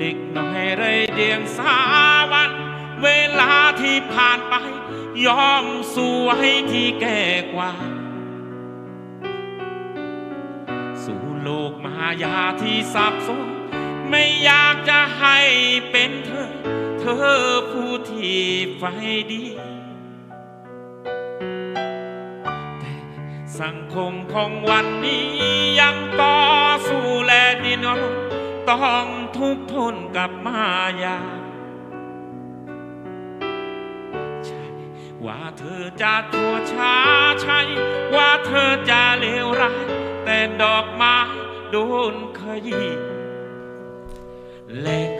เด็กน้อยไรเดียงสาวัน เวลาที่ผ่านไป ยอมสวยที่แก่กว่า สู่โลกมายาที่สับสน ไม่อยากจะให้เป็นเธอ เธอผู้ที่ไฟดี แต่สังคมของวันนี้ ต้องทุกขทนกับมายาใช่ว่าเธอจะทั่วช้าใช่ ว่าเธอจะเลวร้าย แต่ดอกไม้โดนขยี้และก็